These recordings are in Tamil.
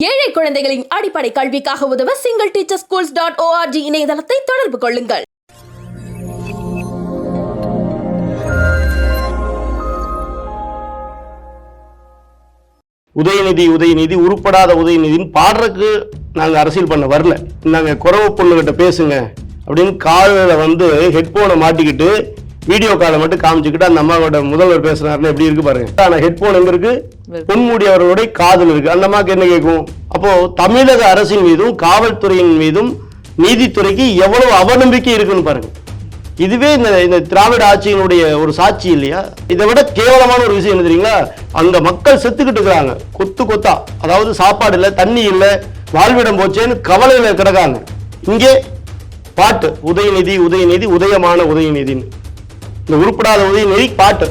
ஏழை குழந்தைகளின் அடிப்படை கல்விக்காக உதவ single teacher schools dot org இணையதளத்தை தொடர்பு கொள்ளுங்கள். உதயநிதி உதயநிதி உருப்படாத உதயநிதின்னு பாடுறதுக்கு நாங்கள் அரசியல் பண்ண வரல. நாங்கள் குறவு பொண்ணுகிட்ட பேசுங்க அப்படின்னு காலில் வந்து ஹெட்ஃபோனை மாட்டிக்கிட்டு வீடியோ காலை மட்டும் காமிச்சுக்கிட்டு அந்த அம்மாவோட முதல்வர் பேசுனாருன்னு எப்படி இருக்கு பாருங்க. ஆனால் ஹெட்ஃபோன் எங்க இருக்கு? பொன்முடி அவர்களுடைய காதில் இருக்கு. அந்த அம்மாக்கு என்ன கேட்கும்? அப்போ தமிழக அரசின் மீதும் காவல்துறையின் மீதும் நீதித்துறைக்கு எவ்வளவு அவநம்பிக்கை இருக்குன்னு பாருங்க. இதுவே இந்த இந்த திராவிட ஆட்சியினுடைய ஒரு சாட்சி இல்லையா? இதை விட கேவலமான ஒரு விஷயம் என்ன தெரியுங்களா? அங்க மக்கள் செத்துக்கிட்டு இருக்கிறாங்க. கொத்து கொத்தா. அதாவது சாப்பாடு இல்லை தண்ணி இல்லை வாழ்விடம் போச்சேன்னு கவலையில கிடக்காங்க. இங்கே பாட்டு உதயநிதி உதயநிதி உதயமான உதயநிதின்னு. இந்த உருப்படாத உதயநிதி பாட்டு.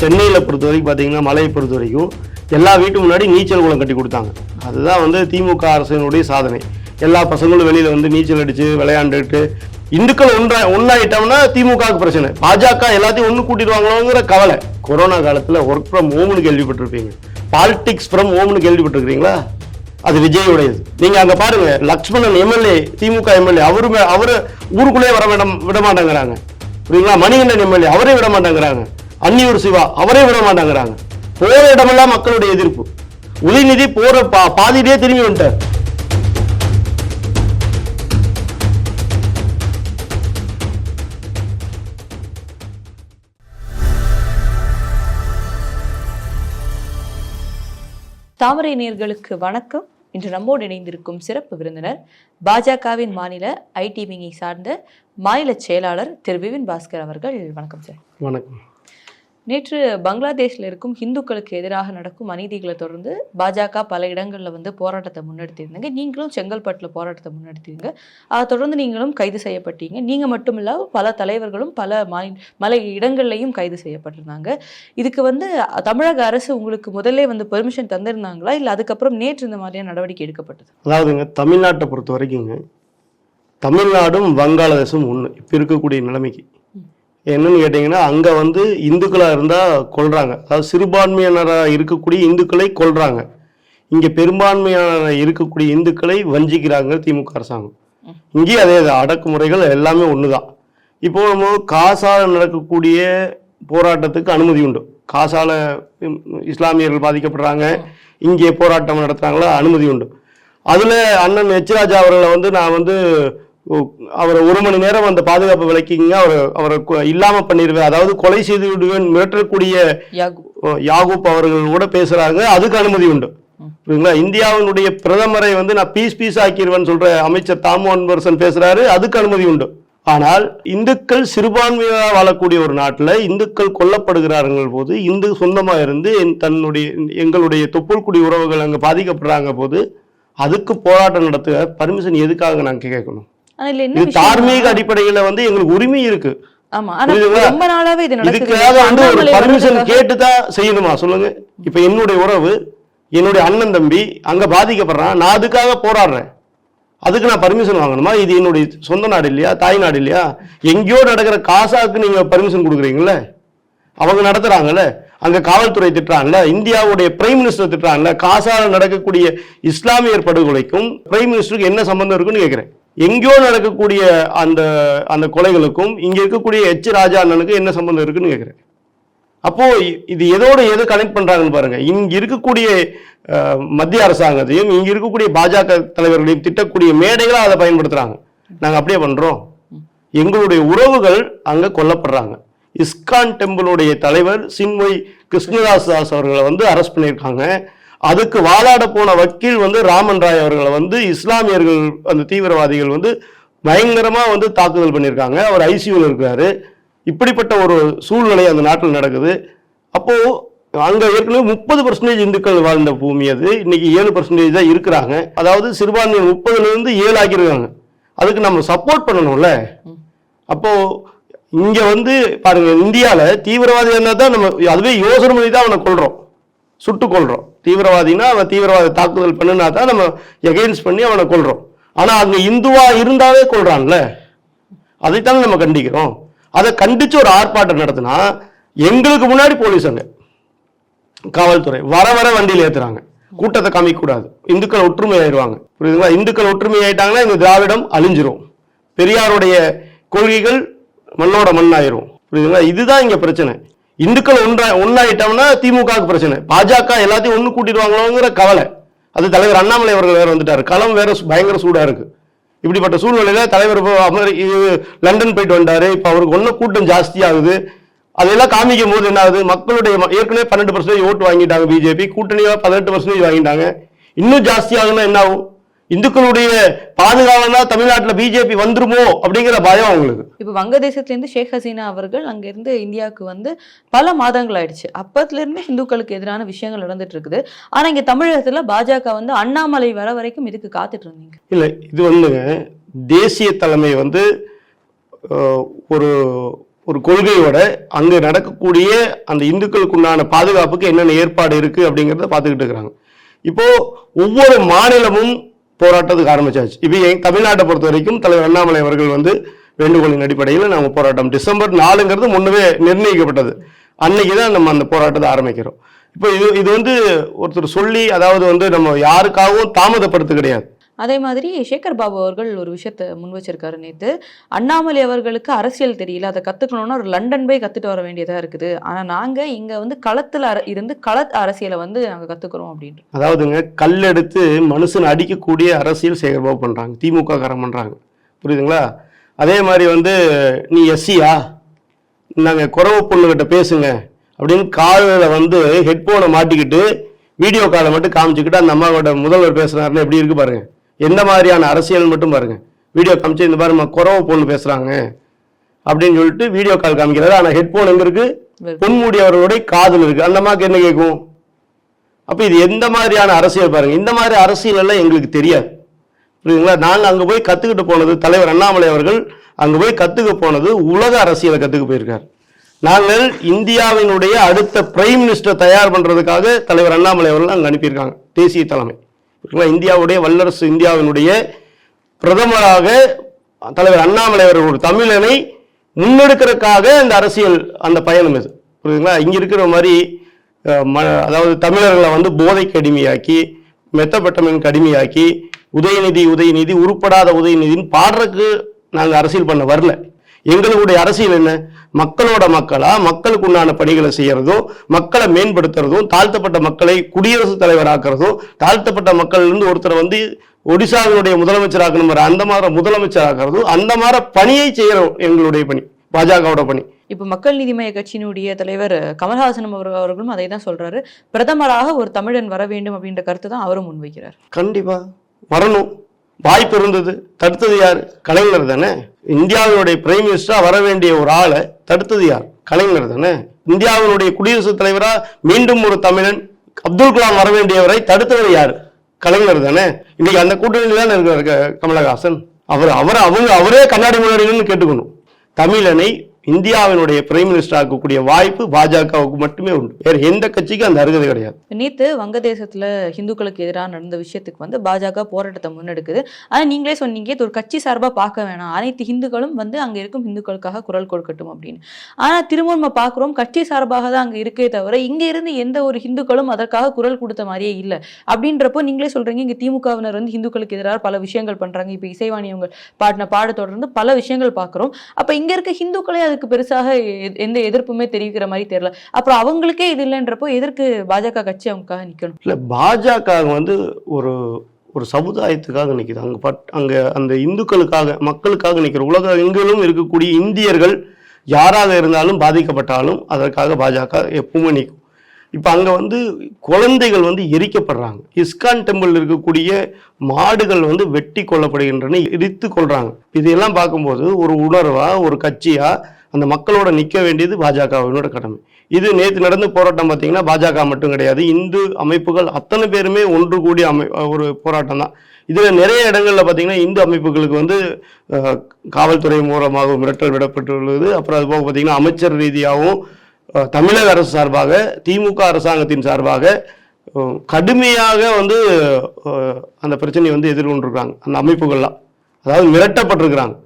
சென்னையில் பொறுத்த வரைக்கும் பார்த்தீங்கன்னா மலையை பொறுத்த வரைக்கும் எல்லா வீட்டு முன்னாடி நீச்சல் குளம் கட்டி கொடுத்தாங்க. அதுதான் வந்து திமுக அரசினுடைய சாதனை. எல்லா பசங்களும் வெளியில் வந்து நீச்சல் அடித்து விளையாண்டுட்டு இந்துக்கள் ஒன்றா ஒன்றாயிட்டோம்னா திமுகவுக்கு பிரச்சனை. பாஜக எல்லாத்தையும் ஒன்று கூட்டிடுவாங்களோங்கிற கவலை. கொரோனா காலத்தில் ஒர்க் ஃப்ரம் ஹோம்னு கேள்விப்பட்டிருப்பீங்க. பாலிடிக்ஸ் ஃப்ரம் ஹோம்னு கேள்விப்பட்டிருக்கிறீங்களா? அது விஜயுடையது. நீங்க அங்க பாருங்க லக்ஷ்மணன் எம்எல்ஏ திமுக எம்எல்ஏ அவருமே அவரு ஊருக்குள்ளே வர விட விட மாட்டேங்கிறாங்க புரியுங்களா மணிகண்டன் எம்எல்ஏ அவரே விட மாட்டேங்கிறாங்க அன்னியூர் சிவா அவரே விட மாட்டேங்கிறாங்க போற இடமெல்லாம் மக்களுடைய எதிர்ப்பு. உதயநிதி போற பா பாதியிலே திரும்பி வந்துட்டார். தாமரை நேர்களுக்கு வணக்கம். இன்று நம்மோடு இணைந்திருக்கும் சிறப்பு விருந்தினர் பாஜகவின் மாநில ஐடி விங்கை சார்ந்த மாநில செயலாளர் திரு விபின் பாஸ்கர் அவர்கள். வணக்கம் சார். வணக்கம். நேற்று பங்களாதேஷில் இருக்கும் இந்துக்களுக்கு எதிராக நடக்கும் அநீதிகளை தொடர்ந்து பாஜக பல இடங்களில் வந்து போராட்டத்தை முன்னெடுத்திருந்தீங்க. நீங்களும் செங்கல்பட்டில் போராட்டத்தை முன்னெடுத்தீங்க. அதை தொடர்ந்து நீங்களும் கைது செய்யப்பட்டீங்க. நீங்கள் மட்டும் இல்லாமல் பல தலைவர்களும் பல மாநில மலை இடங்கள்லையும் கைது செய்யப்பட்டிருந்தாங்க. இதுக்கு வந்து தமிழக அரசு உங்களுக்கு முதல்ல வந்து பெர்மிஷன் தந்திருந்தாங்களா? இல்லை அதுக்கப்புறம் நேற்று இந்த மாதிரியான நடவடிக்கை எடுக்கப்பட்டது? அதாவதுங்க தமிழ்நாட்டை பொறுத்த வரைக்குங்க தமிழ்நாடும் வங்காளதேசம் ஒன்று இப்போ இருக்கக்கூடிய நிலைமைக்கு என்னன்னு கேட்டிங்கன்னா அங்கே வந்து இந்துக்களாக இருந்தால் கொள்கிறாங்க அதாவது சிறுபான்மையினராக இருக்கக்கூடிய இந்துக்களை கொள்கிறாங்க இங்கே பெரும்பான்மையான இருக்கக்கூடிய இந்துக்களை வஞ்சிக்கிறாங்க திமுக அரசாங்கம். இங்கேயும் அதே தான். அடக்குமுறைகள் எல்லாமே ஒன்று தான் இப்போ நம்ம காசால் நடக்கக்கூடிய போராட்டத்துக்கு அனுமதி உண்டு. காசால இஸ்லாமியர்கள் பாதிக்கப்படுறாங்க. இங்கே போராட்டம் நடத்துகிறாங்களா அனுமதி உண்டு. அதில் அண்ணன் எச்ராஜா அவர்களை வந்து நான் வந்து அவரை ஒரு மணி நேரம் அந்த பாதுகாப்பு விலக்கிங்க அவரை அவரை இல்லாம பண்ணிடுவேன். அதாவது கொலை செய்து விடுவேன் மிரட்டக்கூடிய யாகூப். அவர்கள் கூட பேசுறாங்க. அதுக்கு அனுமதி உண்டு. புரியுங்களா இந்தியாவினுடைய பிரதமரை வந்து நான் பீஸ் பீஸ் ஆக்கிடுவேன்னு சொல்ற அமைச்சர் தாமோன் பர்சன் பேசுறாரு. அதுக்கு அனுமதி உண்டு. ஆனால் இந்துக்கள் சிறுபான்மையாக வாழக்கூடிய ஒரு நாட்டில் இந்துக்கள் கொல்லப்படுகிறார்கள் போது இந்து சொந்தமா இருந்து என் தன்னுடைய எங்களுடைய தொப்புள்குடி உறவுகள் அங்கே பாதிக்கப்படுறாங்க போது அதுக்கு போராட்டம் நடத்த பர்மிஷன் எதுக்காக நாங்க கேட்கணும்? என்ன தார்மீக அடிப்படையில வந்து எங்களுக்கு உரிமை இருக்கு. ஆமா ஆனா புரியுதுங்களா? ரொம்ப நாளாவே இது நடக்குது. பர்மிஷன் கேட்டு தான் செய்யணுமா? சொல்லுங்க. இப்ப என்னுடைய உறவு என்னுடைய அண்ணன் தம்பி அங்க பாதிக்கப்படுறான். நான் அதுக்காக போராடுறேன். அதுக்கு நான் பர்மிஷன் வாங்கணுமா? இது என்னுடைய சொந்த நாடு இல்லையா? தாய் நாடு இல்லையா? எங்கேயோ நடக்கிற காசாக்கு நீங்க பர்மிஷன் கொடுக்குறீங்கல்ல? அவங்க நடத்துறாங்கல்ல? அங்க காவல்துறை திட்டுறாங்கல்ல இந்தியாவுடைய பிரைம் மினிஸ்டர் திட்டுறாங்கல்ல காசால நடக்கக்கூடிய இஸ்லாமியர் படுகொலைக்கும் பிரைம் மினிஸ்டருக்கு என்ன சம்பந்தம் இருக்குன்னு கேட்கிறேன். எங்கேயோ நடக்கக்கூடிய அந்த அந்த கொலைகளுக்கும் இங்க இருக்கக்கூடிய எச் ராஜா அண்ணனுக்கு என்ன சம்பந்தம் இருக்குன்னு கேட்கிறேன். அப்போ இது எதோடு எது கனெக்ட் பண்றாங்கன்னு பாருங்க. இங்க இருக்கக்கூடிய மத்திய அரசாங்கத்தையும் இங்க இருக்கக்கூடிய பாஜக தலைவர்களையும் திட்டக்கூடிய மேடைகளை அதை பயன்படுத்துறாங்க. நாங்க அப்படியே பண்றோம். எங்களுடைய உறவுகள் அங்க கொல்லப்படுறாங்க. இஸ்கான் டெம்பிளுடைய தலைவர் சின்மொய் கிருஷ்ணதாஸ் தாஸ் அவர்களை வந்து அரெஸ்ட் பண்ணியிருக்காங்க. அதுக்கு வாதாட போன வக்கீல் வந்து ராமன் ராய் அவர்களை வந்து இஸ்லாமியர்கள் அந்த தீவிரவாதிகள் வந்து பயங்கரமாக வந்து தாக்குதல் பண்ணியிருக்காங்க. அவர் ஐசியூவில் இருக்காரு. இப்படிப்பட்ட ஒரு சூழ்நிலை அந்த நாட்டில் நடக்குது. அப்போது அங்கே ஏற்கனவே முப்பது பர்சன்டேஜ் இந்துக்கள் வாழ்ந்த பூமி அது. இன்னைக்கு ஏழு பர்சன்டேஜ் தான் இருக்கிறாங்க. அதாவது சிறுபான்மையினர் முப்பதுலேருந்து ஏழு ஆக்கியிருக்காங்க. அதுக்கு நம்ம சப்போர்ட் பண்ணணும்ல. அப்போது இங்க வந்து பாருங்க இந்தியால தீவிரவாதி இருந்தா தான் நம்ம அதுவே யோசனை பண்ணி தான் அவனை கொள்றோம் சுட்டு கொள்றோம் தீவிரவாதினா அவன் தீவிரவாத தாக்குதல் பண்ணுனா தான் நம்ம எகெயின்ஸ்ட் பண்ணி அவனை கொள்றோம் ஆனா அங்க இந்துவா இருந்தாவே கொள்றான்ல அதைத்தானே நம்ம கண்டிக்கிறோம். அதை கண்டிச்சு ஒரு ஆர்ப்பாட்டம் நடத்தினா எங்களுக்கு முன்னாடி போலீஸ் அங்க காவல்துறை வர வர வண்டியில் ஏத்துறாங்க. கூட்டத்தை காமிக்க கூடாது இந்துக்கள் ஒற்றுமை ஆயிடுவாங்க புரியுதுங்களா? இந்துக்கள் ஒற்றுமை ஆயிட்டாங்கன்னா இந்த திராவிடம் அழிஞ்சிரும். பெரியாருடைய கொள்கைகள் மண்ணோட மண் ஆயிரும் புரியுதுங்களா? இதுதான் இங்க பிரச்சனை. இந்துக்கள் ஒன்றா ஒன்றாயிட்டோம்னா திமுகவுக்கு பிரச்சனை. பாஜக எல்லாத்தையும் ஒன்று கூட்டிடுவாங்களோங்கிற கவலை. அது தலைவர் அண்ணாமலை அவர்கள் வேற வந்துட்டார். களம் வேற பயங்கர சூடா இருக்கு. இப்படிப்பட்ட சூழ்நிலையில தலைவர் இப்போ லண்டன் போயிட்டு வந்தாரு. இப்ப அவருக்கு ஒன்னும் கூட்டம் ஜாஸ்தியாகுது அதெல்லாம் காமிக்கும் போது என்ன ஆகுது? மக்களுடைய ஏற்கனவே பன்னெண்டு பர்சன்டேஜ் ஓட்டு வாங்கிட்டாங்க பிஜேபி. கூட்டணியா பதினெட்டு பர்சன்டேஜ் வாங்கிட்டாங்க. இன்னும் ஜாஸ்தி என்ன ஆகும்? இந்துக்களுடைய பாதுகாவலனா தமிழ்நாட்டுல பிஜேபி வந்துருமோ அப்படிங்கிற பயம் அவங்களுக்கு. இப்போ வங்கதேசத்திலேருந்து ஷேக் ஹசீனா அவர்கள் அங்கிருந்து இந்தியாவுக்கு வந்து பல மாதங்கள் ஆயிடுச்சு அப்பத்துல இருந்து ஹிந்துக்களுக்கு எதிரான விஷயங்கள் நடந்துட்டு இருக்குது ஆனா இங்க தமிழகத்துல பாஜக வந்து அண்ணாமலை வர வரைக்கும் இதுக்கு காத்துட்டு இருந்தீங்க இல்லை இது வந்துங்க தேசிய தலைமை வந்து ஒரு ஒரு கொள்கையோட அங்க நடக்கக்கூடிய அந்த இந்துக்களுக்கு உண்டான பாதுகாப்புக்கு என்னென்ன ஏற்பாடு இருக்கு அப்படிங்கிறத பார்த்துக்கிட்டு இருக்கிறாங்க. இப்போ ஒவ்வொரு மாநிலமும் போராட்டத்துக்கு ஆரம்பிச்சாச்சு. இப்போ என் தமிழ்நாட்டை பொறுத்த வரைக்கும் தலைவர் அண்ணாமலை அவர்கள் வந்து வேண்டுகோளின் அடிப்படையில் நம்ம போராட்டம். டிசம்பர் நாலுங்கிறது முன்னவே நிர்ணயிக்கப்பட்டது. அன்னைக்கு தான் நம்ம அந்த போராட்டத்தை ஆரம்பிக்கிறோம். இப்போ இது இது வந்து ஒருத்தர் சொல்லி அதாவது வந்து நம்ம யாருக்காகவும் தாமதப்படுத்து கிடையாது. அதே மாதிரி சேகர் பாபு அவர்கள் ஒரு விஷயத்த முன் வச்சிருக்காரு நேத்து. அண்ணாமலை அவர்களுக்கு அரசியல் தெரியல அதை கத்துக்கணும்னா ஒரு லண்டன் போய் கத்துட்டு வர வேண்டியதா இருக்குது. ஆனா நாங்க இங்க வந்து களத்துல அர- இருந்து கள அரசியலை வந்து நாங்க கத்துக்கிறோம் அப்படின்ட்டு. அதாவதுங்க கல் எடுத்து மனுஷன் அடிக்கக்கூடிய அரசியல் சேகர்பாபு பண்றாங்க. திமுக காரம் பண்றாங்க. புரியுதுங்களா? அதே மாதிரி வந்து நீ எஸ்சியா? நாங்கள் குறவு பொண்ணுகிட்ட பேசுங்க அப்படின்னு காலில் வந்து ஹெட்போனை மாட்டிக்கிட்டு வீடியோ காலை மட்டும் காமிச்சுக்கிட்டு அந்த அம்மாவோட முதல்வர் பேசுனாருன்னு எப்படி இருக்கு பாருங்க. எந்த மாதிரியான அரசியல் மட்டும் பாருங்க. வீடியோ காமிச்சு இந்த பாருங்க குறவு பொண்ணு பேசுறாங்க. அப்படின்னு சொல்லிட்டு வீடியோ கால் காமிக்கிறாரு ஆனா ஹெட்போன் எங்க இருக்கு? பொன்முடி அவர்களுடைய காதுல இருக்கு. அந்த அம்மாக்கு என்ன கேட்கும்? அப்ப இது எந்த மாதிரியான அரசியல் பாருங்க. இந்த மாதிரி அரசியல் எல்லாம் எங்களுக்கு தெரியாது. புரியுதுங்களா? நாங்க அங்க போய் கத்துக்கிட்டு போனது தலைவர் அண்ணாமலை அவர்கள் அங்க போய் கத்துக்க போனது உலக அரசியலை கத்துக்க போயிருக்கார். நாங்கள் இந்தியாவினுடைய அடுத்த பிரைம் மினிஸ்டர் தயார் பண்றதுக்காக தலைவர் அண்ணாமலை அவர்கள் அங்க அனுப்பியிருக்காங்க. தேசிய தலைமை. இந்தியாவுடைய வல்லரசு இந்தியாவினுடைய பிரதமராக தலைவர் அண்ணாமலை அவர்கள் ஒரு தமிழனை முன்னெடுக்கிறதுக்காக அந்த அரசியல் அந்த பயணம் இது. புரியுதுங்களா? இங்க இருக்கிற மாதிரி ம- அதாவது தமிழர்களை வந்து போதைக்கு அடிமையாக்கி மெத்தப்பட்டமனுக்கு அடிமையாக்கி உதயநிதி உதயநிதி உருப்படாத உதயநிதின்னு பாடுறதுக்கு நாங்கள் அரசியல் பண்ண வரல. எங்களுடைய அரசியல் என்ன? மக்களோட மக்களா? மக்களுக்கு உண்டான பணிகளை செய்யறதும் மக்களை மேம்படுத்துறதும் தாழ்த்தப்பட்ட மக்களை குடியரசுத் தலைவராக்குறதும் தாழ்த்தப்பட்ட மக்கள் இருந்து ஒருத்தரை வந்து ஒடிசாவினுடைய முதலமைச்சராக்கணும் அந்த மாதிரி முதலமைச்சராக்குறதும் அந்த மாதிரி பணியை செய்யறோம் எங்களுடைய பணி பாஜகவோட பணி. இப்போ மக்கள் நீதி மய்ய கட்சியினுடைய தலைவர் கமல்ஹாசன் அவர் அவர்களும் அதை தான் சொல்றாரு. பிரதமராக ஒரு தமிழன் வர வேண்டும் அப்படின்ற கருத்தை தான் அவரும் முன்வைக்கிறார். கண்டிப்பா. வரணும். வாய்ப்பு இருந்தது. தடுத்தது யார்? கலைஞர் தானே? இந்தியாவினுடைய பிரைம் மினிஸ்டரா வர வேண்டிய ஒரு ஆளை தடுத்தது யார்? கலைஞர் தானே. இந்தியாவினுடைய குடியரசுத் தலைவரா மீண்டும் ஒரு தமிழன் அப்துல் கலாம் வர வேண்டியவரை தடுத்தவர் யார்? கலைஞர் தானே. இன்னைக்கு அந்த கூட்டணியில் தானே இருக்கிறார் கமலஹாசன். அவர் அவர் அவங்க அவரே கண்ணாடி முன்னாடி கேட்டுக்கணும். தமிழனை இந்தியாவினுடைய பிரைம் மினிஸ்டர் ஆக்கக்கூடிய வாய்ப்பு பாஜகவுக்கு மட்டுமே உண்டு. வேற எந்த கட்சிக்கும் அந்த அருகதை கிடையாது. நேத்து வங்கதேசத்துல ஹிந்துக்களுக்கு எதிராக நடந்த விஷயத்துக்கு வந்து பாஜக போராட்டத்தை முன்னெடுக்குது. ஆனா நீங்களே சொன்னீங்க இது ஒரு கட்சி சார்பா பார்க்க வேணாம். அனைத்து ஹிந்துக்களும் வந்து அங்க இருக்கும் ஹிந்துக்களுக்காக குரல் கொடுக்கட்டும் அப்படின்னு. ஆனா திரும்ப நம்ம பார்க்கிறோம் கட்சி சார்பாக தான் அங்க இருக்கே தவிர இங்க இருந்து எந்த ஒரு ஹிந்துக்களும் அதற்காக குரல் கொடுத்த மாதிரியே இல்லை. அப்படின்றப்போ நீங்களே சொல்றீங்க இங்க திமுகவினர் வந்து ஹிந்துக்களுக்கு எதிராக பல விஷயங்கள் பண்றாங்க. இப்ப இசைவாணி அவங்க பாடின பாட தொடர்ந்து பல விஷயங்கள் பார்க்குறோம். அப்ப இங்க இருக்க ஹிந்துக்களே அதுக்கு பெருசாக எந்த எதிர்ப்புமே தெரிவிக்கிற மாதிரி தெரியல. அப்புறம் அவங்களுக்கே இது இல்லைன்றப்போ எதற்கு பாஜக கட்சி அவங்களுக்காக நிற்கணும் இல்லை பாஜக வந்து ஒரு ஒரு சமுதாயத்துக்காக நிற்கிது அங்கே பட் அங்கே அந்த இந்துக்களுக்காக மக்களுக்காக நிற்கிற உலக எங்கிலும் இருக்கக்கூடிய இந்தியர்கள் யாராக இருந்தாலும் பாதிக்கப்பட்டாலும் அதற்காக பாஜக எப்பவுமே நிற்கும் இப்போ அங்கே வந்து குழந்தைகள் வந்து எரிக்கப்படுறாங்க. இஸ்கான் டெம்பிள் இருக்கக்கூடிய மாடுகள் வந்து வெட்டி கொல்லப்படுகின்றன எரித்து கொள்றாங்க இதையெல்லாம் பார்க்கும்போது ஒரு உணர்வா ஒரு கட்சியா அந்த மக்களோட நிற்க வேண்டியது பாஜகவினோட கடமை. இது நேற்று நடந்த போராட்டம் பார்த்தீங்கன்னா பாஜக மட்டும் கிடையாது. இந்து அமைப்புகள் அத்தனை பேருமே ஒன்று கூடிய அமை ஒரு போராட்டம் தான். இதில் நிறைய இடங்களில் பார்த்தீங்கன்னா இந்து அமைப்புகளுக்கு வந்து காவல்துறை மூலமாக மிரட்டல் விடப்பட்டுள்ளது. அப்புறம் அது போக பார்த்தீங்கன்னா அமைச்சர் ரீதியாகவும் தமிழக அரசு சார்பாக திமுக அரசாங்கத்தின் சார்பாக கடுமையாக வந்து அந்த பிரச்சனையை வந்து எதிர்கொண்டிருக்காங்க அந்த அமைப்புகள்லாம். அதாவது மிரட்டப்பட்டிருக்கிறாங்க.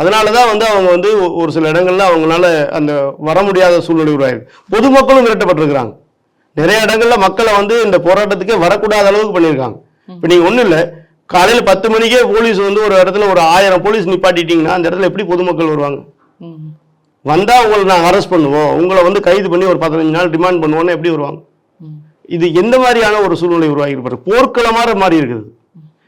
அதனால தான் வந்து அவங்க வந்து ஒரு சில இடங்கள்ல அவங்களால அந்த வர முடியாத சூழ்நிலை உருவாயிருக்கு. பொதுமக்களும் மிரட்டப்பட்டிருக்கிறாங்க நிறைய இடங்கள்ல மக்களை வந்து இந்த போராட்டத்துக்கே வரக்கூடாத அளவுக்கு பண்ணியிருக்காங்க. இப்போ நீங்க ஒண்ணும் இல்ல. காலையில பத்து மணிக்கே போலீஸ் வந்து ஒரு இடத்துல ஒரு ஆயிரம் போலீஸ் நிப்பாட்டிட்டீங்கன்னா அந்த இடத்துல எப்படி பொதுமக்கள் வருவாங்க? ம். வந்தா உங்களை நாங்கள் அரெஸ்ட் பண்ணுவோம். உங்களை வந்து கைது பண்ணி ஒரு பதினஞ்சு நாள் டிமாண்ட் பண்ணுவோம்னா எப்படி வருவாங்க. இது எந்த மாதிரியான ஒரு சூழ்நிலை உருவாகி இருப்பாரு போர்க்களமாக மாறி இருக்குது.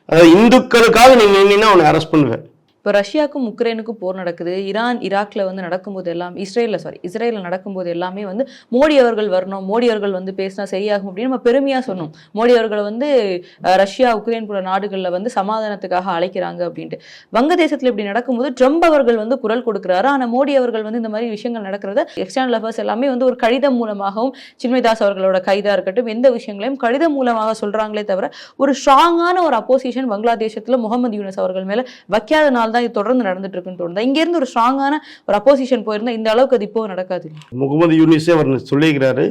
அதாவது இந்துக்களுக்காக நீங்க நின்னீங்கன்னா அவனை அரெஸ்ட் பண்ணுவேன். இப்போ ரஷ்யாவுக்கும் உக்ரைனுக்கும் போர் நடக்குது. ஈரான் ஈராக்ல வந்து நடக்கும்போது எல்லாம் இஸ்ரேலில் சாரி இஸ்ரேலில் நடக்கும்போது எல்லாமே வந்து மோடி அவர்கள் வரணும் மோடி அவர்கள் வந்து பேசினா சரியாகும் அப்படின்னு நம்ம பெருமையாக சொன்னோம். மோடி அவர்களை வந்து ரஷ்யா உக்ரைன் போன்ற நாடுகளில் வந்து சமாதானத்துக்காக அழைக்கிறாங்க அப்படின்ட்டு. வங்கதேசத்தில் இப்படி நடக்கும்போது ட்ரம்ப் அவர்கள் வந்து குரல் கொடுக்குறாரு. ஆனால் மோடி அவர்கள் வந்து இந்த மாதிரி விஷயங்கள் நடக்கிறத எக்ஸ்டர்னல் அஃபேர்ஸ் எல்லாமே வந்து ஒரு கடிதம் மூலமாகவும் சின்மயதாஸ் அவர்களோட கைதாக இருக்கட்டும் எந்த விஷயங்களையும் கடிதம் மூலமாக சொல்கிறாங்களே தவிர ஒரு ஸ்ட்ராங்கான ஒரு அப்போசிஷன் பங்களாதேசத்தில் முகமது யூனஸ் அவர்கள் மேல வைக்காதனால தான் இது தொடர்ந்து நடந்துட்டு இருக்குன்னு தோணுது. இங்க இருந்து ஒரு ஸ்ட்ராங்கான ஒரு அப்போசிஷன் போயிருந்தா இந்த அளவுக்கு அது இப்போ நடக்காது முகமது யூனிஸே அவர் சொல்லியிருக்கிறாரு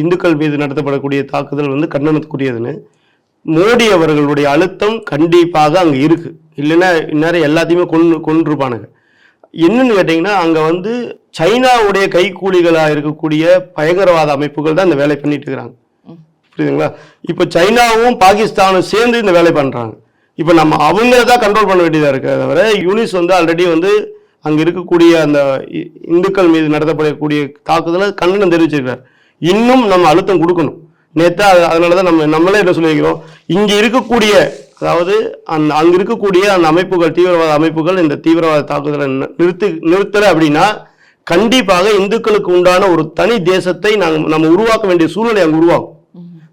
இந்துக்கள் மீது நடத்தப்படக்கூடிய தாக்குதல் வந்து கண்டனத்துக்குரியதுன்னு. மோடி அவர்களுடைய அழுத்தம் கண்டிப்பாக அங்கே இருக்கு. இல்லைன்னா இந்நேரம் எல்லாத்தையுமே கொண்டு கொண்டிருப்பானுங்க என்னன்னு கேட்டிங்கன்னா அங்கே வந்து சைனாவுடைய கைக்கூலிகளாக இருக்கக்கூடிய பயங்கரவாத அமைப்புகள் தான் இந்த வேலை பண்ணிட்டு இருக்கிறாங்க. புரியுதுங்களா? இப்போ சைனாவும் பாகிஸ்தானும் சேர்ந்து இந்த வேலை பண்ணுறாங்க இப்போ நம்ம அவங்கள தான் கண்ட்ரோல் பண்ண வேண்டியதாக இருக்கிறத தவிர யூனிஸ் வந்து ஆல்ரெடி வந்து அங்கே இருக்கக்கூடிய அந்த இந்துக்கள் மீது நடத்தப்படக்கூடிய தாக்குதலை கண்டனம் தெரிவிச்சிருக்கார். இன்னும் நம்ம அழுத்தம் கொடுக்கணும். நேத்தா அதனால தான் நம்ம நம்மளே என்ன சொல்லியிருக்கிறோம்? இங்கே இருக்கக்கூடிய அதாவது அந்த அங்கே இருக்கக்கூடிய அந்த அமைப்புகள் தீவிரவாத அமைப்புகள் இந்த தீவிரவாத தாக்குதலை நிறுத்தி நிறுத்தலை அப்படின்னா கண்டிப்பாக இந்துக்களுக்கு உண்டான ஒரு தனி தேசத்தை நாங்கள் நம்ம உருவாக்க வேண்டிய சூழ்நிலை அங்கே உருவாகும்.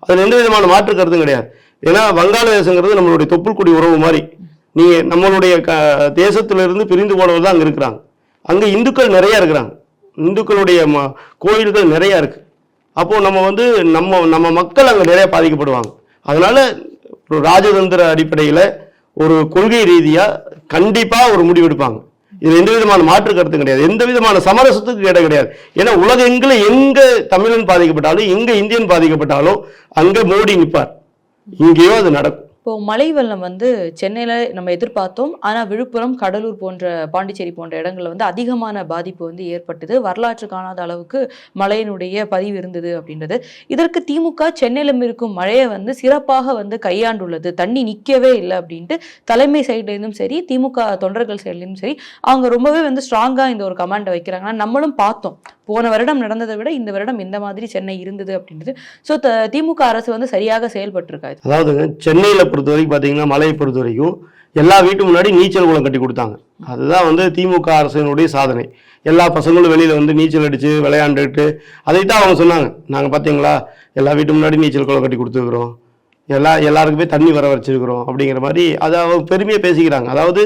அதுல எந்த விதமான மாற்று கருத்தும் கிடையாது. ஏன்னா வங்காளதேசங்கிறது நம்மளுடைய தொப்புள்குடி உறவு மாதிரி. நீ நம்மளுடைய க தேசத்திலிருந்து பிரிந்து போனவர் தான் அங்கே இருக்கிறாங்க. அங்கே இந்துக்கள் நிறையா இருக்கிறாங்க. இந்துக்களுடைய ம- கோயில்கள் நிறையா இருக்கு. அப்போது நம்ம வந்து நம்ம நம்ம மக்கள் அங்கே நிறையா பாதிக்கப்படுவாங்க. அதனால் ஒரு ராஜதந்திர அடிப்படையில் ஒரு கொள்கை ரீதியாக கண்டிப்பாக ஒரு முடிவெடுப்பாங்க இது எந்த விதமான மாற்று கருத்து கிடையாது. எந்த விதமான சமரசத்துக்கு இடம் கிடையாது. ஏன்னா உலகெங்கில் எங்கே தமிழன் பாதிக்கப்பட்டாலும் எங்கே இந்தியன் பாதிக்கப்பட்டாலும் அங்கே மோடி நிற்பார் இங்கேயோ அது நடக்கும். இப்போ மழை வெள்ளம் வந்து சென்னையில நம்ம எதிர்பார்த்தோம். ஆனா விழுப்புரம் கடலூர் போன்ற பாண்டிச்சேரி போன்ற இடங்கள்ல வந்து அதிகமான பாதிப்பு வந்து ஏற்பட்டது. வரலாற்று காணாத அளவுக்கு மழையினுடைய பதிவு இருந்தது அப்படின்றது. இதற்கு திமுக சென்னையிலும் இருக்கும் மழையை வந்து சிறப்பாக வந்து கையாண்டுள்ளது. தண்ணி நிக்கவே இல்லை அப்படின்ட்டு தலைமை சைட்லேருந்தும் சரி திமுக தொண்டர்கள் சைட்லேருந்தும் சரி அவங்க ரொம்பவே வந்து ஸ்ட்ராங்கா இந்த ஒரு கமாண்டை வைக்கிறாங்கன்னா நம்மளும் பார்த்தோம். போன வருடம் நடந்ததை விட இந்த வருடம் இந்த மாதிரி சென்னை இருந்தது அப்படின்றது. ஸோ திமுக அரசு வந்து சரியாக செயல்பட்டிருக்காது. அதாவது சென்னையில் பொறுத்த வரைக்கும் பார்த்தீங்கன்னா மலையை பொறுத்த வரைக்கும் எல்லா வீட்டு முன்னாடி நீச்சல் குளம் கட்டி கொடுத்தாங்க. அதுதான் வந்து திமுக அரசினுடைய சாதனை. எல்லா பசங்களும் வெளியில் வந்து நீச்சல் அடிச்சு விளையாண்டுட்டு தான் அவங்க சொன்னாங்க. நாங்கள் பார்த்தீங்களா எல்லா வீட்டு முன்னாடி நீச்சல் குளம் கட்டி கொடுத்துருக்குறோம். எல்லா எல்லாருக்குமே தண்ணி வர வச்சுருக்குறோம் அப்படிங்கிற மாதிரி அதை அவங்க பெருமையை பேசிக்கிறாங்க. அதாவது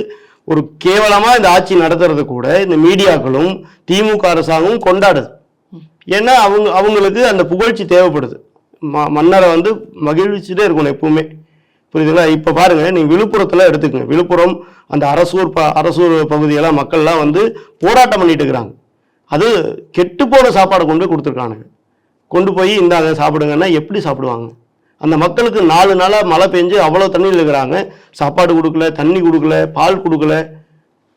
ஒரு கேவலமா இந்த ஆட்சி நடத்துறது கூட இந்த மீடியாக்களும் திமுக அரசாங்கமும் கொண்டாடுது. ஏன்னா அவங்க அவங்களுக்கு அந்த புகழ்ச்சி தேவைப்படுது. ம மன்னரை வந்து மகிழ்ச்சிட்டே இருக்கணும் எப்பவுமே. புரியுதுங்களா? இப்போ பாருங்கள் நீங்கள் விழுப்புரத்தில் எடுத்துக்கங்க. விழுப்புரம் அந்த அரசூர் ப அரசூர் பகுதியெல்லாம் மக்கள்லாம் வந்து போராட்டம் பண்ணிட்டு இருக்கிறாங்க. அது கெட்டு போன சாப்பாடை கொண்டு போய் கொடுத்துருக்கானுங்க. கொண்டு போய் இந்தாங்க சாப்பிடுங்கன்னா எப்படி சாப்பிடுவாங்க? அந்த மக்களுக்கு நாலு நாளாக மழை பெஞ்சு அவ்வளோ தண்ணியில் இருக்கிறாங்க. சாப்பாடு கொடுக்கல தண்ணி கொடுக்கல பால் கொடுக்கல.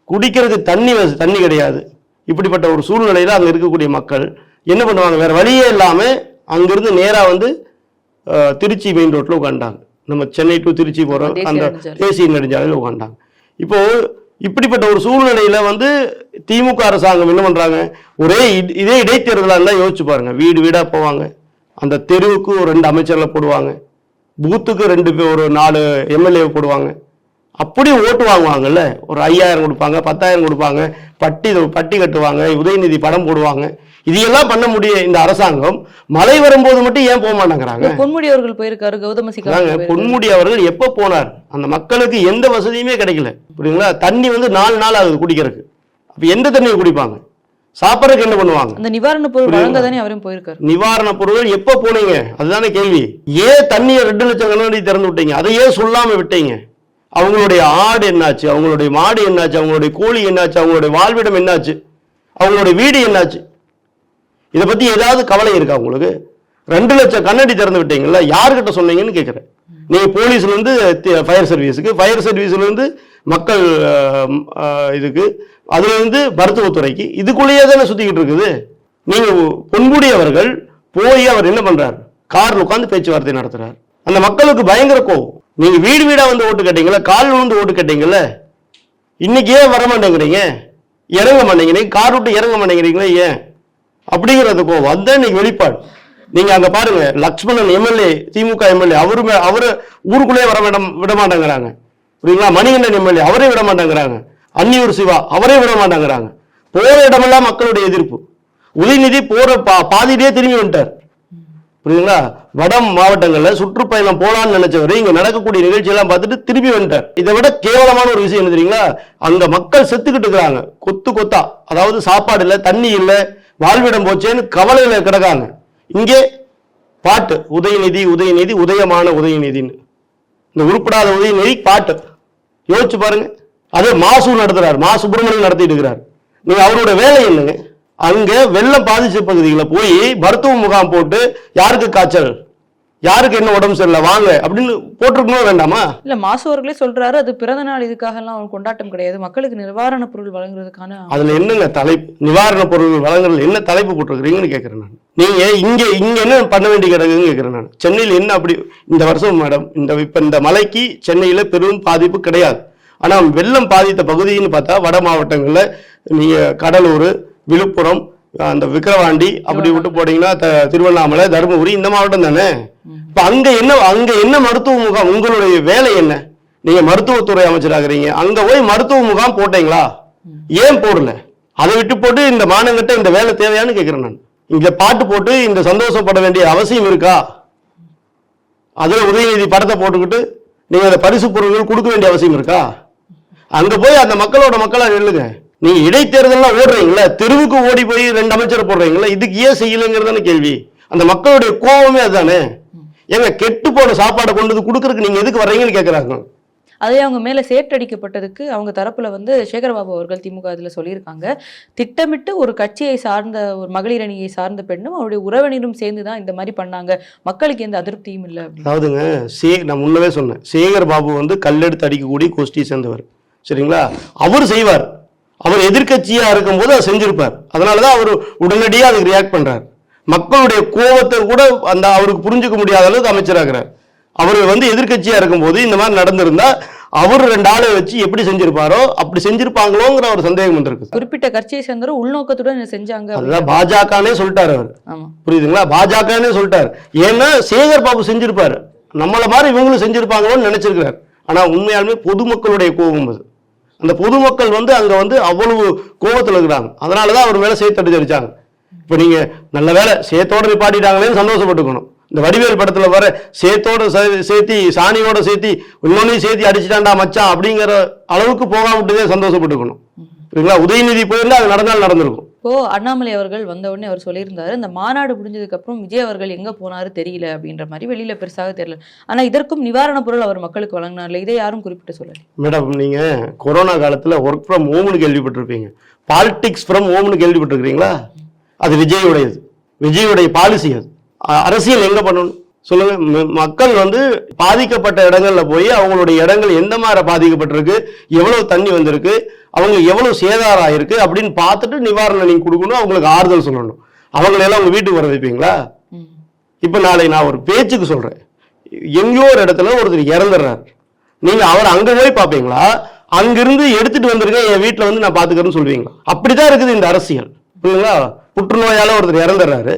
குடிக்கிறதுக்கு தண்ணி வச- தண்ணி கிடையாது. இப்படிப்பட்ட ஒரு சூழ்நிலையில் அங்கே இருக்கக்கூடிய மக்கள் என்ன பண்ணுவாங்க? வேற வழியே இல்லாமல் அங்கிருந்து நேராக வந்து திருச்சி மெயின் ரோட்டில் உட்காந்துட்டாங்க நம்ம சென்னை டு திருச்சி போகிற தேசிய அந்த. தேசிய நெடுஞ்சாலையில் உட்காந்துட்டாங்க இப்போ இப்படிப்பட்ட ஒரு சூழ்நிலையில வந்து திமுக அரசாங்கம் என்ன பண்றாங்க? ஒரே இதே இடைத்தேர்தலாக இருந்தால் யோசிச்சு பாருங்க. வீடு வீடா போவாங்க. அந்த தெருவுக்கு ஒரு ரெண்டு அமைச்சர்களை போடுவாங்க. பூத்துக்கு ரெண்டு பேர் ஒரு நாலு எம்எல்ஏ போடுவாங்க. அப்படி ஓட்டு வாங்குவாங்கல்ல. ஒரு ஐயாயிரம் கொடுப்பாங்க பத்தாயிரம் கொடுப்பாங்க பட்டி பட்டி கட்டுவாங்க உதயநிதி படம் போடுவாங்க. இதையெல்லாம் பண்ண முடிய இந்த அரசாங்கம் மழை வரும்போது மட்டும் ஏன் போக மாட்டேங்கிறாங்க பொன்முடி அவர்கள் போயிருக்காரு கௌதம சிக்கா அதாங்க அவர்கள் போயிருக்காரு. பொன்முடி அவர்கள் எப்போ போனார்? அந்த மக்களுக்கு எந்த வசதியுமே கிடைக்கல. புரியுங்களா தண்ணி வந்து நாலு நாள் ஆகுது குடிக்கிறதுக்கு. அப்ப எந்த தண்ணியை குடிப்பாங்க? சாப்பிட்றதுக்கு என்ன பண்ணுவாங்க. அந்த நிவாரண பொருள்? வழங்க தானே அவரும் போயிருக்காரு. நிவாரண பொருட்கள் எப்போ போனீங்க? அதுதானே கேள்வி. ஏன் தண்ணியை ரெண்டு லட்சம் கண்ணாடி திறந்து விட்டீங்க? அதை ஏன் சொல்லாம விட்டீங்க. அவங்களுடைய ஆடு என்னாச்சு? அவங்களுடைய மாடு என்னாச்சு? அவங்களுடைய கோழி என்னாச்சு? அவங்களுடைய வாழ்விடம் என்னாச்சு? அவங்களுடைய வீடு என்னாச்சு? இதை பத்தி ஏதாவது கவலை இருக்கா உங்களுக்கு? ரெண்டு லட்சம் கண்ணாடி திறந்து விட்டீங்கல்ல யார்கிட்ட சொன்னீங்கன்னு கேட்குறேன் நீங்க போலீஸ்ல இருந்து ஃபயர் சர்வீஸுக்கு ஃபயர் சர்வீஸ்ல இருந்து மக்கள் இதுக்கு அதுலேருந்து மருத்துவத்துறைக்கு இதுக்குள்ளேயே தானே சுற்றிக்கிட்டு இருக்குது. நீங்கள் பொன்முடி அவர்கள் போய் அவர் என்ன பண்ணுறார் காரில் உட்காந்து பேச்சுவார்த்தை நடத்துகிறார் அந்த மக்களுக்கு பயங்கர கோவம். நீங்கள் வீடு வீடாக வந்து ஓட்டு கேட்டீங்கல்ல கால் விழுந்து ஓட்டு கேட்டீங்கல்ல இன்னைக்கு ஏன் வர மாட்டேங்கிறீங்க. இறங்க மாட்டேங்கிறீங்க. கார் விட்டு இறங்க மாட்டேங்கிறீங்களே ஏன்? அப்படிங்கிறது கோவம். அதுதான் இன்னைக்கு வெளிப்பாடு. நீங்க அங்க பாருங்க லக்ஷ்மணன் எம்எல்ஏ திமுக எம்எல்ஏ அவருமே அவரு ஊருக்குள்ளே வர விட விட மாட்டேங்கிறாங்க. புரியுங்களா மணிகண்டன் எம்எல்ஏ அவரே விட மாட்டேங்கிறாங்க. அன்னியூர் சிவா அவரே விட மாட்டேங்கிறாங்க போற இடமெல்லாம் மக்களுடைய எதிர்ப்பு. உதயநிதி போற பா பாதியிலேயே திரும்பி வந்துட்டார். புரியுதுங்களா? வட மாவட்டங்களில் சுற்றுப்பயணம் போலான்னு நினைச்சவர் இங்க நடக்கக்கூடிய நிகழ்ச்சியெல்லாம் பார்த்துட்டு திரும்பி வந்துட்டார். இதை விட கேவலமான ஒரு விஷயம் என்ன தெரியுங்களா? அங்க மக்கள் செத்துக்கிட்டு இருக்கிறாங்க. கொத்து கொத்தா. அதாவது சாப்பாடு இல்லை தண்ணி இல்லை வாழ்விடம் போச்சேன்னு கவலையில கிடக்காங்க. இங்கே பாட்டு உதயநிதி உதயநிதி உதயமான உதயநிதின்னு. இந்த உருப்படாத உதயநிதி பாட்டு. யோசிச்சு பாருங்க. அது மாசு நடத்துறாரு. மா சுப்பிரமணியன் நடத்திட்டு இருக்கிறார். நீங்க அவரோட வேலை என்னங்க? அங்க வெள்ளம் பாதிச்ச பகுதிகளில் போய் மருத்துவ முகாம் போட்டு யாருக்கு காய்ச்சல்? யாருக்கு என்ன உடம்பு சரியில்லை? வாங்க. அப்படின்னு போட்டிருக்கணும் வேண்டாமா? இல்ல மாசு அவர்களே சொல்றாரு அது பிறந்த நாள் இதுக்காக எல்லாம் கொண்டாட்டம் கிடையாது. மக்களுக்கு நிவாரண பொருள் வழங்குறதுக்கான அதுல என்னங்க தலைப்பு? நிவாரண பொருள் வழங்குறது என்ன தலைப்பு போட்டிருக்கிறீங்கன்னு கேட்கிறேன் நான். நீங்க இங்க இங்க என்ன பண்ண வேண்டி கிடக்குன்னு கேட்கிறேன் நான். சென்னையில் என்ன அப்படி இந்த வருஷம் மேடம் இந்த இப்ப இந்த மலைக்கு சென்னையில பெரும் பாதிப்பு கிடையாது. ஆனால் வெள்ளம் பாதித்த பகுதின்னு பார்த்தா வட மாவட்டங்களில் நீங்கள் கடலூர் விழுப்புரம் அந்த விக்கிரவாண்டி அப்படி விட்டு போனீங்கன்னா த- திருவண்ணாமலை தருமபுரி இந்த மாவட்டம் தானே? இப்போ அங்கே என்ன அங்கே என்ன மருத்துவ முகாம் உங்களுடைய வேலை என்ன? நீங்கள் மருத்துவத்துறை அமைச்சராகிறீங்க. அங்கே போய் மருத்துவ முகாம் போட்டீங்களா? ஏன் போடல? அதை விட்டு போட்டு இந்த மானங்கிட்ட இந்த வேலை தேவையான்னு கேட்குறேன் நான். இங்கே பாட்டு போட்டு இந்த சந்தோஷப்பட வேண்டிய அவசியம் இருக்கா? அதில் உதயநிதி படத்தை போட்டுக்கிட்டு நீங்கள் அந்த பரிசு பொருட்கள் கொடுக்க வேண்டிய அவசியம் இருக்கா? அங்க போய் அந்த மக்களோட மக்களா நில்லுங்க. நீங்க இடைத்தேர்தல்லாம் ஓடுறீங்களா தெருவுக்கு ஓடி போய் ரெண்டு அமைச்சரை போடுறீங்களா இதுக்கு ஏன் செய்யலைங்கிறதான கேள்வி. அந்த மக்களுடைய கோபமே அதுதானே. ஏங்க கெட்டு போன சாப்பாடை கொண்டு வந்து கொடுக்கறதுக்கு நீங்க எதுக்கு வர்றீங்கன்னு கேக்குறாங்க. அதே அவங்க மேல சேட்டடிக்கப்பட்டதுக்கு அவங்க தரப்புல வந்து சேகர்பாபு அவர்கள் திமுக இதுல சொல்லியிருக்காங்க. திட்டமிட்டு ஒரு கட்சியை சார்ந்த ஒரு மகளிர் அணியை சார்ந்த பெண்ணும் அவருடைய உறவினரும் சேர்ந்து தான் இந்த மாதிரி பண்ணாங்க. மக்களுக்கு எந்த அதிருப்தியும் இல்லை அதாவதுங்க சே நான் முன்னவே சொன்னேன். சேகர் பாபு வந்து கல்லெடுத்து அடிக்கக்கூடிய கோஷ்டியை சேர்ந்தவர். சரிங்களா? அவர் செய்வார். அவர் எதிர்க்கட்சியா இருக்கும்போது அதை செஞ்சிருப்பார். அதனாலதான் அவர் உடனடியாக அதுக்கு ரியாக்ட் பண்றார். மக்களுடைய கோபத்தை கூட அந்த அவருக்கு புரிஞ்சுக்க முடியாத அளவுக்கு அமைச்சராகிறார். அவர் வந்து எதிர்க்கட்சியா இருக்கும்போது இந்த மாதிரி நடந்திருந்தா அவர் ரெண்டு ஆளை வச்சு எப்படி செஞ்சிருப்பாரோ அப்படி செஞ்சிருப்பாங்களோங்கிற ஒரு சந்தேகம் வந்திருக்கு குறிப்பிட்ட கட்சியை சேர்ந்தவர் உள்நோக்கத்துடன் செஞ்சாங்க. அதுதான் பாஜகனே சொல்லிட்டாரு அவர். புரியுதுங்களா? பாஜகனே சொல்லிட்டாரு. ஏன்னா சேகர் பாபு செஞ்சிருப்பாரு. நம்மள மாதிரி இவங்களும் செஞ்சிருப்பாங்களோன்னு நினைச்சிருக்கிறார். ஆனா உண்மையாலுமே பொதுமக்களுடைய கோபம் அது. அந்த பொதுமக்கள் வந்து அங்கே வந்து அவ்வளவு கோபத்தில் இருக்கிறாங்க. அதனாலதான் அவர் மேலே சேர்த்து தெரிச்சாங்க அடிச்சாங்க நீங்கள் நல்ல வேலை சேத்தோட நிப்பாட்டிட்டாங்களேன்னு சந்தோஷப்பட்டுக்கணும். இந்த வடிவேல் படத்தில் வர சேத்தோட சே- சேர்த்தி சாணியோட சேர்த்தி இன்னொன்னையும் சேர்த்தி அடிச்சுட்டாண்டா மச்சான் அப்படிங்கிற அளவுக்கு போகாம விட்டதே சந்தோஷப்பட்டுக்கணும். சரிங்களா உதயநிதி போயிருந்தா அது நடந்தால் நடந்திருக்கும். இப்போ அண்ணாமலை அவர்கள் வந்த உடனே அவர் சொல்லியிருந்தாரு இந்த மாநாடு முடிஞ்சதுக்கப்புறம் விஜய் அவர்கள் எங்கே போனாரு தெரியல அப்படின்ற மாதிரி வெளியில் பெருசாக தெரியல. ஆனால் இதற்கும் நிவாரண பொருள் அவர் மக்களுக்கு வழங்கினார்ல இதை யாரும் குறிப்பிட்டு சொல்லலை. மேடம் நீங்கள் கொரோனா காலத்தில் ஒர்க் ஃப்ரம் ஹோம்னு கேள்விப்பட்டிருப்பீங்க. பாலிடிக்ஸ் ஃப்ரம் ஹோம்னு கேள்விப்பட்டிருக்கிறீங்களா? அது விஜயுடையது. விஜயுடைய பாலிசி அது. அரசியல் எங்கே பண்ணணும்? சொல்லுங்க. மக்கள் வந்து பாதிக்கப்பட்ட இடங்கள்ல போய் அவங்களுடைய இடங்கள் எந்த மாதிரி பாதிக்கப்பட்டிருக்கு? எவ்வளவு தண்ணி வந்திருக்கு? அவங்க எவ்வளவு சேதாரம் ஆயிருக்கு அப்படின்னு பார்த்துட்டு நிவாரணம் நீங்க கொடுக்கணும் அவங்களுக்கு ஆறுதல் சொல்லணும். அவங்களெல்லாம் உங்க வீட்டுக்கு வர வைப்பீங்களா? இப்போ இப்ப நாளை நான் ஒரு பேச்சுக்கு சொல்றேன். எங்கேயோ ஒரு இடத்துல ஒருத்தர் இறந்துடுறாரு. நீங்க அவர் அங்க போய் பாப்பீங்களா அங்கிருந்து எடுத்துட்டு வந்திருக்கேன் என் வீட்டுல வந்து நான் பாத்துக்கிறேன்னு சொல்லுவீங்களா அப்படிதான் இருக்குது இந்த அரசியல். இல்லைங்களா புற்றுநோயால ஒருத்தர் இறந்துடுறாரு.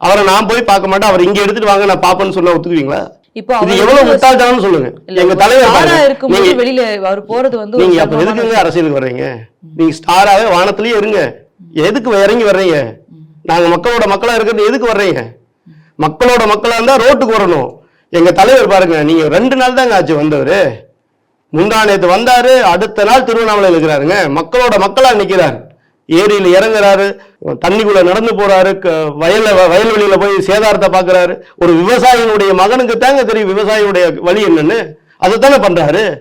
அவரை நான் போய் பார்க்க மாட்டேன். அவர் இங்க எடுத்துட்டு வாங்க நான் பாப்பேன்னு சொல்ல ஒத்துக்குவீங்களா? இப்போ இது எவ்வளவு முட்டாள்தனம்னு சொல்லுங்க. எங்க தலைவர். இருக்கும்போது வெளியில அவர் போறது வந்து நீங்க அப்ப எதுக்குங்க அரசியலுக்கு வர்றீங்க? நீங்க ஸ்டாராவே வானத்திலேயே இருங்க. எதுக்கு இறங்கி வர்றீங்க? நாங்க மக்களோட மக்களா இருக்கிறது எதுக்கு வர்றீங்க? மக்களோட மக்களா இருந்தா ரோட்டுக்கு வரணும். எங்க தலைவர் பாருங்க நீங்க ரெண்டு நாள் தாங்க ஆச்சு வந்தவரு. முந்தா நேத்து வந்தாரு அடுத்த நாள் திருவண்ணாமலையில் இருக்கிறாருங்க. மக்களோட மக்களா நிக்கிறாரு. ஏரியில இறங்குறாரு. தண்ணிக்குள்ள நடந்து போறாரு க- வயல்ல வயல்வெளியில போய் சேதாரத்தை பாக்குறாரு ஒரு விவசாயினுடைய மகனுக்கு தாங்க தெரியும் விவசாயியுடைய வழி என்னன்னு. தானே பண்றாரு.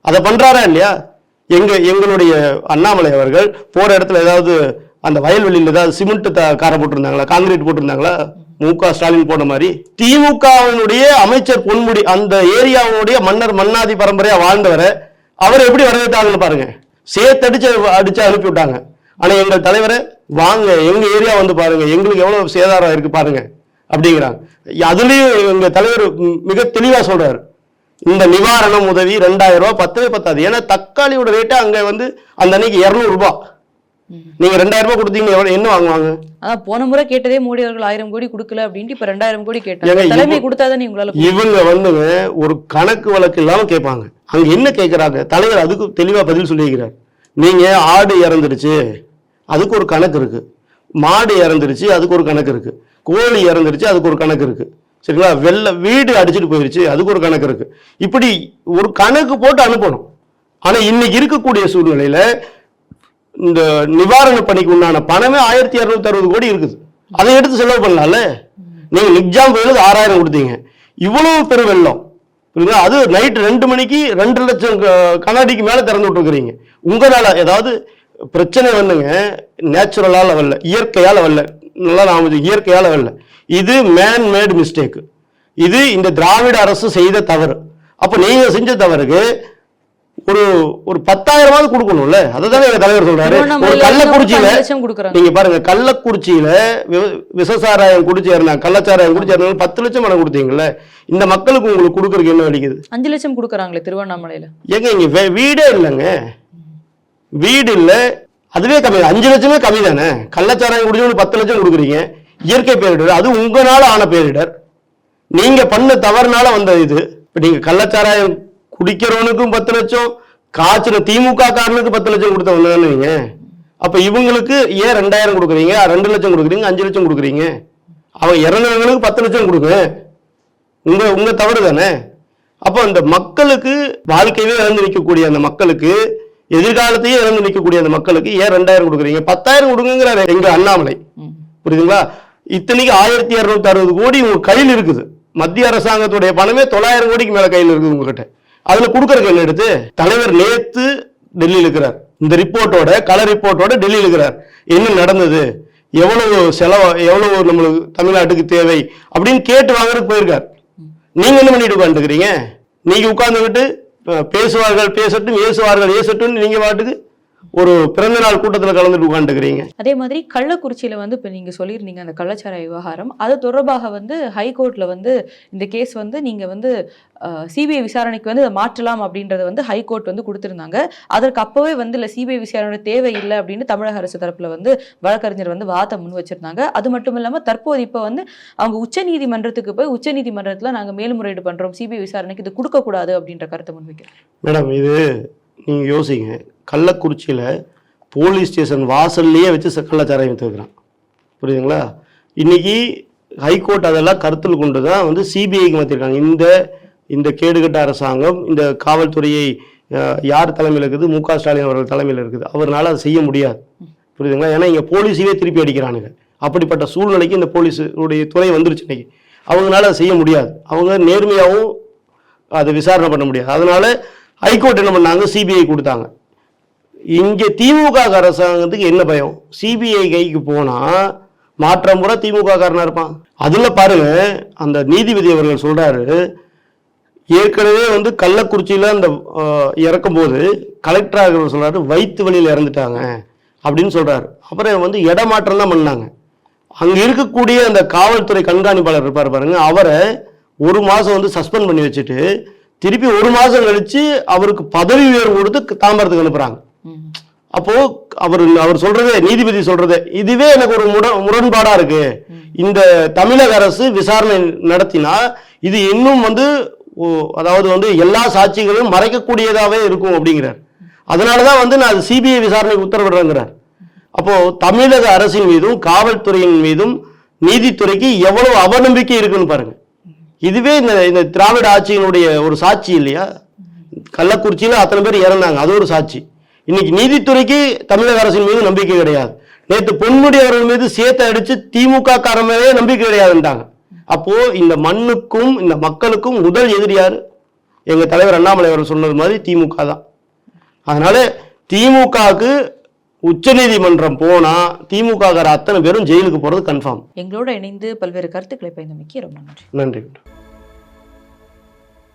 அதை பண்றாரா இல்லையா? எங்க எங்களுடைய அண்ணாமலை அவர்கள் போற இடத்துல ஏதாவது அந்த வயல்வெளியில் ஏதாவது சிமெண்ட் த- காரை போட்டிருந்தாங்களா? காங்கிரீட் போட்டிருந்தாங்களா? மு க ஸ்டாலின் போன மாதிரி. திமுகவினுடைய அமைச்சர் பொன்முடி அந்த ஏரியாவுடைய மன்னர் மன்னாதி பரம்பரையா வாழ்ந்தவரை அவர் எப்படி வரவேற்றாங்கன்னு பாருங்க. சேர்த்தடிச்சு அடிச்சு அனுப்பி விட்டாங்க. ஆனா எங்கள் தலைவரை வாங்க எங்க ஏரியா வந்து பாருங்க எங்களுக்கு எவ்வளவு சேதாரம் இருக்கு பாருங்க அப்படிங்கிறாங்க. அதுலயும் எங்க தலைவர் மிக தெளிவா சொல்றாரு. இந்த நிவாரணம் உதவி ரெண்டாயிரம் ரூபாய் பத்தவே பத்தாது. ஏன்னா தக்காளியோட ரேட்டு அங்க வந்து அந்த அன்னைக்கு இருநூறு ரூபாய். நீங்க ரெண்டாயிரம் ரூபாய் கொடுத்தீங்கன்னா எவ்வளவு என்ன வாங்குவாங்க? அதான் போன முறை கேட்டதே மோடி அவர்கள் ஆயிரம் கோடி கொடுக்கல அப்படின்ட்டு இப்ப ரெண்டாயிரம் கோடி கேட்டாங்க. தலைமை கொடுத்தாதான் உங்களால இவங்க வந்துங்க ஒரு கணக்கு வழக்கு இல்லாம கேட்பாங்க. அங்க என்ன கேட்கறாங்க? தலைவர் அதுக்கு தெளிவா பதில் சொல்லியிருக்கிறார். நீங்க ஆடு இறந்துருச்சு. அதுக்கு ஒரு கணக்கு இருக்கு. மாடு இறந்துருச்சு அதுக்கு ஒரு கணக்கு இருக்கு. கோழி இறந்துருச்சு அதுக்கு ஒரு கணக்கு இருக்கு. சரிங்களா? வெள்ள வீடு அடிச்சிட்டு போயிருச்சு அதுக்கு ஒரு கணக்கு இருக்கு. இப்படி ஒரு கணக்கு போட்டு அனுப்பணும். ஆனா இன்னைக்கு இருக்கக்கூடிய சூழ்நிலையில இந்த நிவாரண பணிக்கு உண்டான பணமே ஆயிரத்தி இரநூத்தி அறுபது கோடி இருக்குது. அதை எடுத்து செலவு பண்ணலாம்ல? நீங்க நிக்ஜாம் புயலுக்கு ஆறாயிரம் கொடுத்தீங்க. இவ்வளவு பெரு வெள்ளம். புரியுதா? அது நைட் ரெண்டு மணிக்கு ரெண்டு லட்சம் கண்ணாடிக்கு மேல திறந்து விட்டுருக்கிறீங்க. உங்களால ஏதாவது பிரச்சனை வந்துங்க நேச்சுரலால வரல. இயற்கையால வரல. நல்லா இது இயற்கையால வரல. இது மேன் மேட் மிஸ்டேக் இது இந்த திராவிட அரசு செய்த தவறு. அப்ப நீங்க செஞ்ச தவறுக்கு ஒரு ஒரு பத்தாயிரமாவது கொடுக்கணும்ல? அதுதானே எங்க தலைவர் சொல்றாரு. ஒரு கள்ளக்குறிச்சியில. நீங்க பாருங்க கள்ளக்குறிச்சியில வி- விஷசாராயம் குடிச்சு இருந்தாங்க கள்ளச்சாராயம் குடிச்சு இருந்தாங்க பத்து லட்சம் பணம் கொடுத்தீங்கல்ல? இந்த மக்களுக்கு உங்களுக்கு கொடுக்கறதுக்கு என்ன வலிக்குது அஞ்சு லட்சம் கொடுக்குறாங்களே திருவண்ணாமலையில. ஏங்க இங்க வீடே இல்லைங்க. வீடு இல்ல. அதுவே கம்மி. அஞ்சு லட்சமே கம்மி தானே? கள்ளச்சாராயம் குடிச்சு பத்து லட்சம் கொடுக்குறீங்க. இயற்கை பேரிடர். அது உங்களால ஆன பேரிடர். நீங்க பண்ண தவறுனால வந்த இது. இப்ப நீங்க கள்ளச்சாராயம் குடிக்கிறவனுக்கும் பத்து லட்சம் காய்ச்சின திமுக காரனுக்கு பத்து லட்சம் கொடுத்தவங்க தானே நீங்க? அப்ப இவங்களுக்கு ஏன் ரெண்டாயிரம் கொடுக்குறீங்க? ரெண்டு லட்சம் கொடுக்குறீங்க அஞ்சு லட்சம் கொடுக்குறீங்க. அவன் இறந்தவங்களுக்கு பத்து லட்சம் கொடுங்க. உங்க உங்க தவறு தானே? அப்போ அந்த மக்களுக்கு வாழ்க்கையவே இழந்து நிற்கக்கூடிய அந்த மக்களுக்கு எதிர்காலத்தையே இழந்து நிற்கக்கூடிய அந்த மக்களுக்கு ஏன் ரெண்டாயிரம் கொடுக்குறீங்க? பத்தாயிரம் கொடுங்கிறாரு எங்க அண்ணாமலை. புரியுதுங்களா? இத்தனைக்கு ஆயிரத்தி இரநூத்தி அறுபது கோடி உங்க கையில் இருக்குது. மத்திய அரசாங்கத்துடைய பணமே தொள்ளாயிரம் கோடிக்கு மேல கையில் இருக்குது உங்ககிட்ட. அதுல கொடுக்கறதுக்கு என்ன எடுத்து? தலைவர் நேத்து டெல்லியில் இருக்கிறார். இந்த ரிப்போர்ட்டோட கலர் ரிப்போர்ட்டோட டெல்லியில் இருக்கிறார். என்ன நடந்தது? எவ்வளவு செலவு எவ்வளவு நம்மளுக்கு தமிழ்நாட்டுக்கு தேவை அப்படின்னு கேட்டு வாங்குறதுக்கு போயிருக்கார். நீங்க என்ன பண்ணிட்டு உட்காந்துக்கிறீங்க நீங்க உட்கார்ந்துகிட்டு அஹ், பேசுவார்கள் பேசட்டும் ஏசுவார்கள் ஏசட்டும் நீங்க பாட்டுக்கு ஒரு பிறந்த நாள் கூட்டத்தில் கலந்துட்டு உட்காந்துக்கிறீங்க அதே மாதிரி கள்ளக்குறிச்சியில வந்து இப்ப நீங்க சொல்லியிருந்தீங்க அந்த கள்ளச்சாராய விவகாரம். அது தொடர்பாக வந்து ஹைகோர்ட்ல வந்து இந்த கேஸ் வந்து நீங்க வந்து சிபிஐ விசாரணைக்கு வந்து இதை மாற்றலாம் அப்படின்றத வந்து ஹைகோர்ட் வந்து கொடுத்திருந்தாங்க. அதற்கு அப்பவே வந்து இல்ல சிபிஐ விசாரணை தேவை இல்லை அப்படின்னு தமிழக அரசு தரப்புல வந்து வழக்கறிஞர் வந்து வாதம் முன் வச்சிருந்தாங்க. அது மட்டும் இல்லாம தற்போது இப்ப வந்து அவங்க உச்ச நீதிமன்றத்துக்கு போய் உச்ச நீதிமன்றத்துல நாங்க மேல்முறையீடு பண்றோம். சிபிஐ விசாரணைக்கு இது கொடுக்க கூடாது அப்படின்ற கருத்தை முன்வைக்கிறோம் மேடம் இது நீங்க யோசிங்க. கள்ளக்குறிச்சியில் போலீஸ் ஸ்டேஷன் வாசல்லையே வச்சு ச- கள்ளச்சாராயம் வித்துக்கிறான் புரியுதுங்களா? இன்றைக்கி ஹைகோர்ட் அதெல்லாம் கருத்தில் கொண்டு தான் வந்து சிபிஐக்கு மாற்றிருக்காங்க இந்த இந்த கேடுகட்ட அரசாங்கம் இந்த காவல்துறையை யார் தலைமையில் இருக்குது? மு க ஸ்டாலின் அவர்கள் தலைமையில் இருக்குது. அவர்னால அதை செய்ய முடியாது. புரியுதுங்களா? ஏன்னா இங்கே போலீஸையே திருப்பி அடிக்கிறானுங்க. அப்படிப்பட்ட சூழ்நிலைக்கு இந்த போலீஸுடைய துறை வந்துருச்சு இன்னைக்கு. அவங்களால அதை செய்ய முடியாது. அவங்க நேர்மையாகவும் அதை விசாரணை பண்ண முடியாது. அதனால ஹைகோர்ட் என்ன பண்ணாங்க? சிபிஐ கொடுத்தாங்க. இங்கே திமுக அரசாங்கத்துக்கு என்ன பயம்? சிபிஐ கைக்கு போனால் மாற்றம் பூரா திமுக காரனாக இருப்பான். அதில் பாருங்க அந்த நீதிபதி அவர்கள் சொல்கிறாரு ஏற்கனவே வந்து கள்ளக்குறிச்சியில் அந்த இறக்கும்போது கலெக்டராக சொல்கிறாரு வயிற்று வழியில் இறந்துட்டாங்க அப்படின்னு சொல்கிறாரு அப்புறம் வந்து இடமாற்றம் தான் பண்ணாங்க. அங்கே இருக்கக்கூடிய அந்த காவல்துறை கண்காணிப்பாளர் இருப்பார் பாருங்க அவரை ஒரு மாதம் வந்து சஸ்பெண்ட் பண்ணி வச்சுட்டு திருப்பி ஒரு மாதம் கழித்து அவருக்கு பதவி உயர்வு கொடுத்து தாம்பரத்துக்கு அனுப்புகிறாங்க அப்போ அவர் அவர் சொல்றது நீதிபதி சொல்றது இதுவே எனக்கு ஒரு முட முரண்பாடா இருக்கு. இந்த தமிழக அரசு விசாரணை நடத்தினா இது இன்னும் வந்து ஓ, அதாவது வந்து எல்லா சாட்சிகளும் மறைக்கக்கூடியதாவே இருக்கும் அப்படிங்கிறார். அதனாலதான் வந்து நான் சிபிஐ விசாரணைக்கு உத்தரவிடுறேங்கிறார். அப்போ தமிழக அரசின் மீதும் காவல்துறையின் மீதும் நீதித்துறைக்கு எவ்வளவு அவநம்பிக்கை இருக்குன்னு பாருங்க. இதுவே இந்த இந்த திராவிட ஆட்சியினுடைய ஒரு சாட்சி இல்லையா? கள்ளக்குறிச்சியில அத்தனை பேர் இறந்தாங்க அது ஒரு சாட்சி. இன்னைக்கு நீதித்துறைக்கு தமிழக அரசின் மீது நம்பிக்கை கிடையாது. நேற்று பொன்முடி அவர்கள் மீது சேத்தை அடிச்சு திமுக காரன் மேலே நம்பிக்கை கிடையாதுன்ட்டாங்க அப்போ இந்த மண்ணுக்கும் இந்த மக்களுக்கும் முதல் எதிரி யாரு? எங்க தலைவர் அண்ணாமலை அவர்கள் சொன்னது மாதிரி திமுக தான். அதனால திமுகவுக்கு உச்சநீதிமன்றம் போனா திமுக அத்தனை பேரும் ஜெயிலுக்கு போறது கன்ஃபார்ம் எங்களோட இணைந்து பல்வேறு கருத்துக்களை பயந்தமைக்கு ரொம்ப நன்றி. நன்றி.